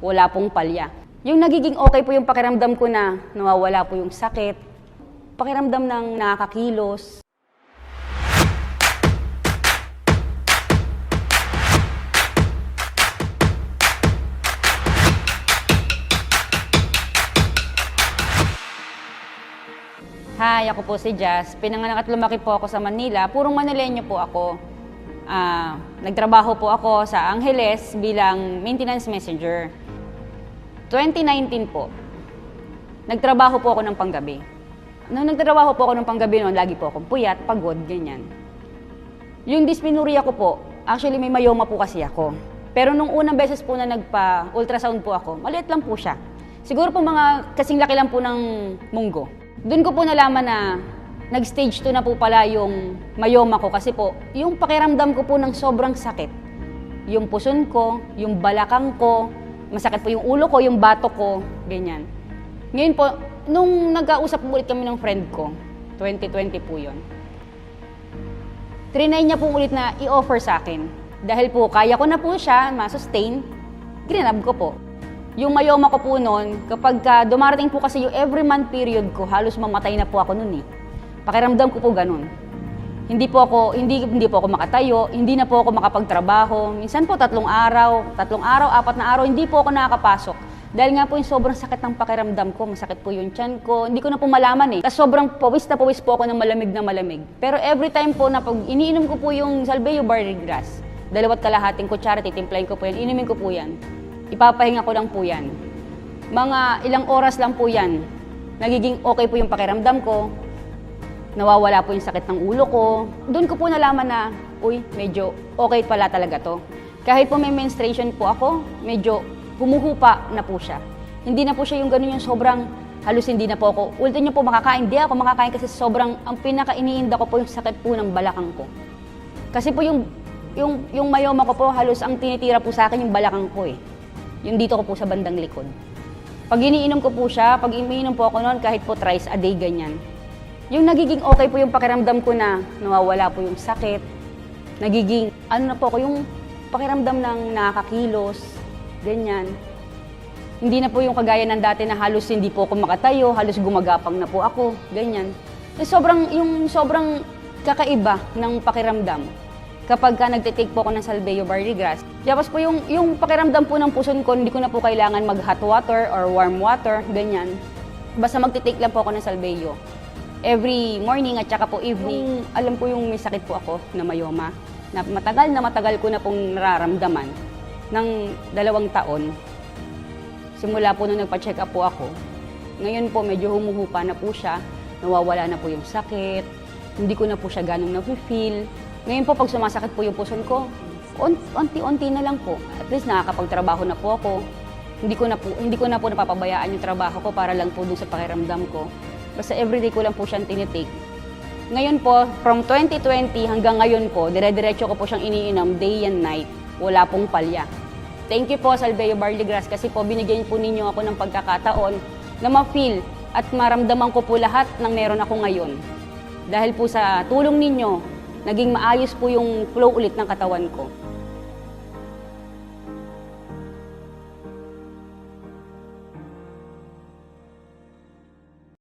wala pong palya. Yung nagiging okay po yung pakiramdam ko na nawawala po yung sakit, pakiramdam ng nakakakilos, Hi, ako po si Jazz. Pinanganak at lumaki po ako sa Manila. Purong Manileño po ako. Ah, nagtrabaho po ako sa Angeles bilang maintenance messenger. 2019 po, nagtrabaho po ako ng panggabi. Nung nagtrabaho po ako ng panggabi noon, lagi po akong puyat, pagod, ganyan. Yung dysmenorrhea ko po, actually may mayoma po kasi ako. Pero nung unang beses po na nagpa-ultrasound po ako, maliit lang po siya. Siguro po mga kasing laki lang po ng munggo. Doon ko po nalaman na nag-stage 2 na po pala yung mayoma ko kasi po, yung pakiramdam ko po ng sobrang sakit. Yung puson ko, yung balakang ko, masakit po yung ulo ko, yung bato ko, ganyan. Ngayon po, nung nagkausap po ulit kami ng friend ko, 2020 po yun, trinay niya po ulit na i-offer sa akin. Dahil po, kaya ko na po siya ma-sustain, grinab ko po. Yung mayoma ko po noon, kapag ka dumarating po kasi yung every month period ko, halos mamatay na po ako noon eh. Pakiramdam ko po ganun. Hindi po ako hindi hindi po ako makatayo, hindi na po ako makapagtrabaho. Minsan po tatlong araw, tatlong araw, apat na araw hindi po ako nakakapasok. Dahil nga po yung sobrang sakit ng pakiramdam ko, masakit po yung tiyan ko, hindi ko na po malaman eh. Tapos sobrang pawis na pawis po ako ng malamig na malamig. Pero every time po na pag iniinom ko po yung Salveo Barley Grass, dalawat kalahating kutsara, titimplahin ko po yan, inumin ko po yan. Ipapahinga ko lang po yan. Mga ilang oras lang po yan. Nagiging okay po yung pakiramdam ko, nawawala po yung sakit ng ulo ko. Doon ko po nalaman na, uy, medyo okay pala talaga to. Kahit po may menstruation po ako, medyo humuhupa na po siya. Hindi na po siya yung ganun yung sobrang halos hindi na po ako. Ultimo niyo po makakain. Hindi ako makakain kasi sobrang, ang pinaka-iniinda ko po yung sakit po ng balakang ko. Kasi po yung, yung, yung mayoma ko po, halos ang tinitira po sa akin yung balakang ko eh. Yung dito ko po sa bandang likod. Pag iniinom ko po siya, pag iniinom po ako noon, kahit po thrice a day ganyan, yung nagiging okay po yung pakiramdam ko na nawawala po yung sakit, nagiging, ano na po ako, yung pakiramdam ng nakakakilos, ganyan. Hindi na po yung kagaya ng dati na halos hindi po ako makatayo, halos gumagapang na po ako, ganyan. Yung sobrang, yung sobrang kakaiba ng pakiramdam kapag ka nagtitake po ako ng Salveo Barley Grass. Tapos po yung, yung pakiramdam po ng puson ko, hindi ko na po kailangan mag hot water or warm water, ganyan. Basta magtitake lang po ako ng Salveo every morning at saka po evening, alam ko yung may sakit po ako na mayoma. Na matagal na matagal ko na pong nararamdaman ng dalawang taon. Simula po nung nagpa-check up po ako. Ngayon po medyo humuhupa na po siya. Nawawala na po yung sakit. Hindi ko na po siya ganong na-feel. Ngayon po pag sumasakit po yung puson ko, onti-onti na lang po. At least nakakapagtrabaho na po ako. Hindi ko na po, hindi ko na po napapabayaan yung trabaho ko para lang po dun sa pakiramdam ko. Basta everyday ko lang po siyang tinitake. Ngayon po, from 2020 hanggang ngayon po, dire-diretso ko po siyang iniinom day and night. Wala pong palya. Thank you po, Salveo Barley Grass, kasi po binigyan po ninyo ako ng pagkakataon na ma-feel at maramdaman ko po lahat ng meron ako ngayon. Dahil po sa tulong ninyo, naging maayos po yung flow ulit ng katawan ko.